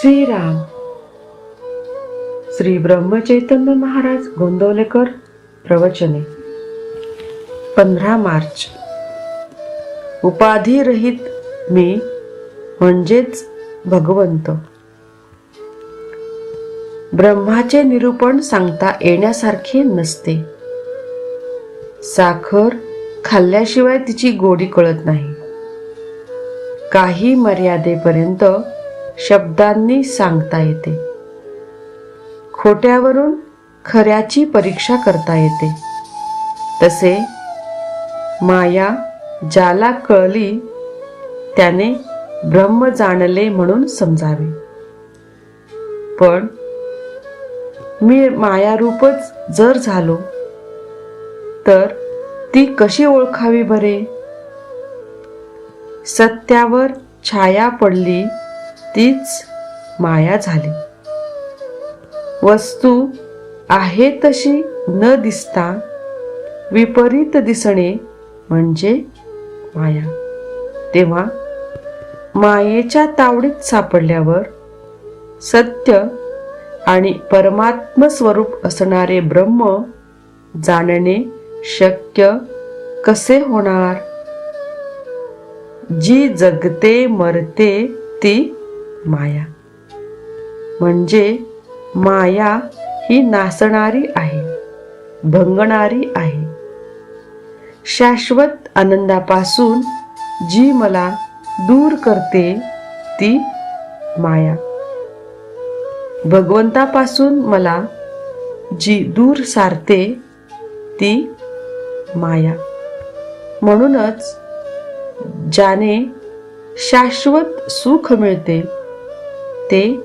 श्रीराम. श्री ब्रह्मचैतन्य महाराज गोंदवलेकर प्रवचने. पंधरा मार्च. उपाधिरहित मी म्हणजेच भगवंत. ब्रह्माचे निरूपण सांगता येण्यासारखे नसते. साखर खाल्ल्याशिवाय तिची गोडी कळत नाही. काही मर्यादेपर्यंत शब्दांनी सांगता येते. खोट्यावरून खऱ्याची परीक्षा करता येते. तसे माया ज्याला कळली त्याने ब्रह्म जाणले म्हणून समजावे. पण मी मायारूपच जर झालो तर ती कशी ओळखावी बरे? सत्यावर छाया पडली तीच माया झाली. वस्तू आहे तशी न दिसता विपरीत दिसणे म्हणजे माया. तेव्हा मायेच्या तावडीत सापडल्यावर सत्य आणि परमात्म स्वरूप असणारे ब्रह्म जाणणे शक्य कसे होणार? जी जगते मरते ती माया. म्हणजे माया ही नासणारी आहे भंगणारी आहे. शाश्वत आनंदापासून जी मला दूर करते ती माया. भगवंतापासून मला जी दूर सारते ती माया. म्हणूनच ज्याने शाश्वत सुख मिळते ते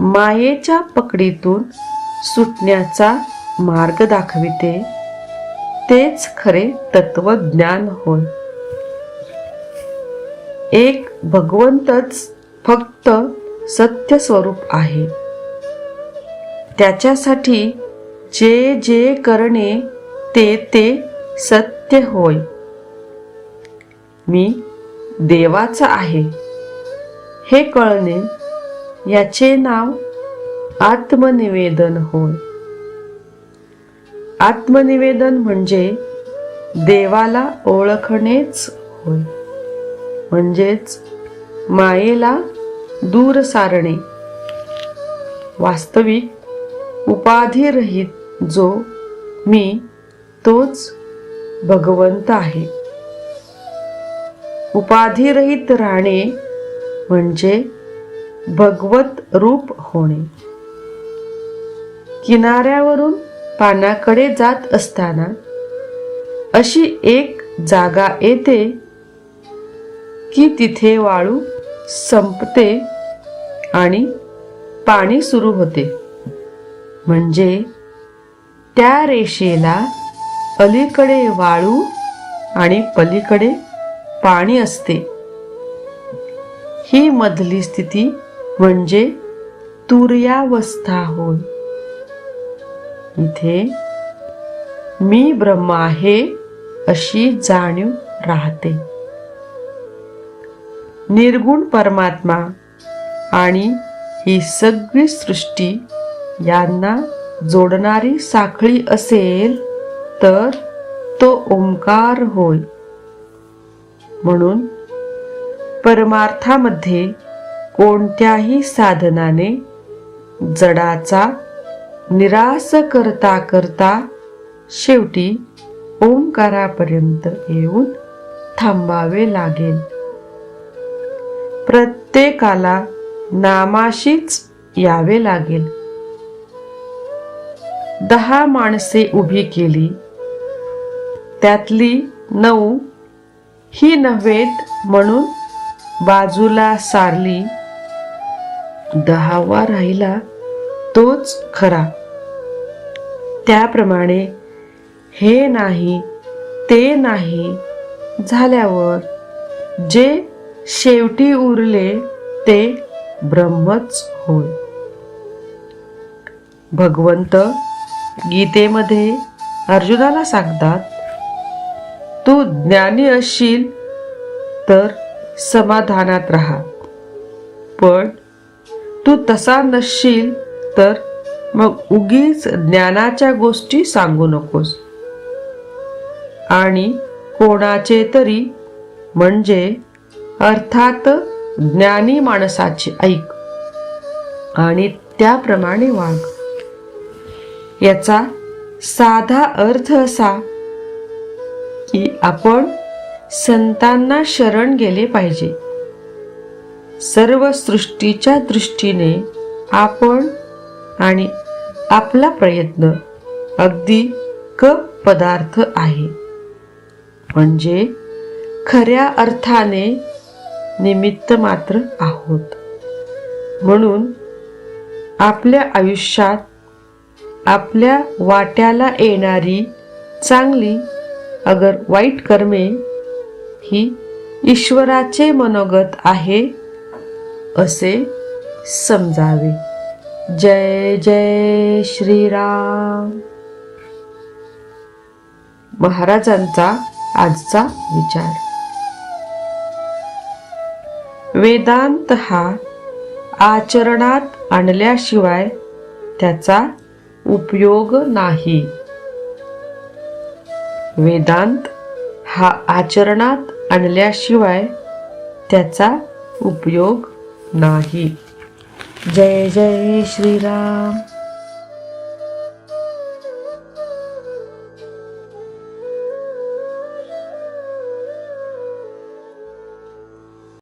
मायेच्या पकडीतून सुटण्याचा मार्ग दाखविते. तेच खरे तत्वज्ञान होय. एक भगवंतच फक्त सत्य स्वरूप आहे. त्याच्यासाठी जे जे करणे ते ते सत्य होय. मी देवाचा आहे. हे कळणे याचे नाव आत्मनिवेदन होय. आत्मनिवेदन म्हणजे देवाला ओळखणेच होय. म्हणजेच मायेला दूर सारणे. वास्तविक उपाधिरहित जो मी तोच भगवंत आहे. उपाधिरहित राहणे म्हणजे भगवत रूप होणे. किनाऱ्यावरून पानाकडे जात असताना अशी एक जागा येते की तिथे वाळू संपते आणि पाणी सुरू होते. म्हणजे त्या रेषेला अलीकडे वाळू आणि पलीकडे पाणी असते. ही मधली स्थिती म्हणजे तुर्यावस्था होय इथे मी ब्रह्म आहे अशी जाणीव राहते. निर्गुण परमात्मा आणि ही सगळी सृष्टी यांना जोडणारी साखळी असेल तर तो ओंकार होय. म्हणून परमार्थामध्ये कोणत्याही साधनाने जडाचा निराश करता करता शेवटी ओंकारापर्यंत येऊन थांबावे लागेल. प्रत्येकाला नामाशीच यावे लागेल. दहा माणसे उभी केली. त्यातली नऊ ही नव्हेत म्हणून बाजूला सारली. दहावा राहिला तोच खरा. त्याप्रमाणे हे नाही ते नाही झाल्यावर जे शेवटी उरले ते ब्रह्मच होय. भगवंत गीतेमध्ये अर्जुनाला सांगतात तू ज्ञानी असशील तर समाधानात राहा. पण तू तसा नसशील तर मग उगीच ज्ञानाच्या गोष्टी सांगू नकोस. आणि कोणाचे तरी म्हणजे अर्थात ज्ञानी माणसाचे ऐक आणि त्याप्रमाणे वाग. याचा साधा अर्थ असा की आपण संतांना शरण गेले पाहिजे. सर्व सृष्टीच्या दृष्टीने आपण आणि आपला प्रयत्न अगदी कप पदार्थ आहे. म्हणजे खऱ्या अर्थाने निमित्त मात्र आहोत. म्हणून आपल्या आयुष्यात आपल्या वाट्याला येणारी चांगली अगर वाईट कर्मे ही ईश्वराचे मनोगत आहे असे समजावे. जय जय श्रीराम. महाराजांचा आजचा विचार. वेदांत हा आचरणात आणल्याशिवाय त्याचा उपयोग नाही. वेदांत हा आचरणात आणल्याशिवाय त्याचा उपयोग नाही. जय जय श्रीराम.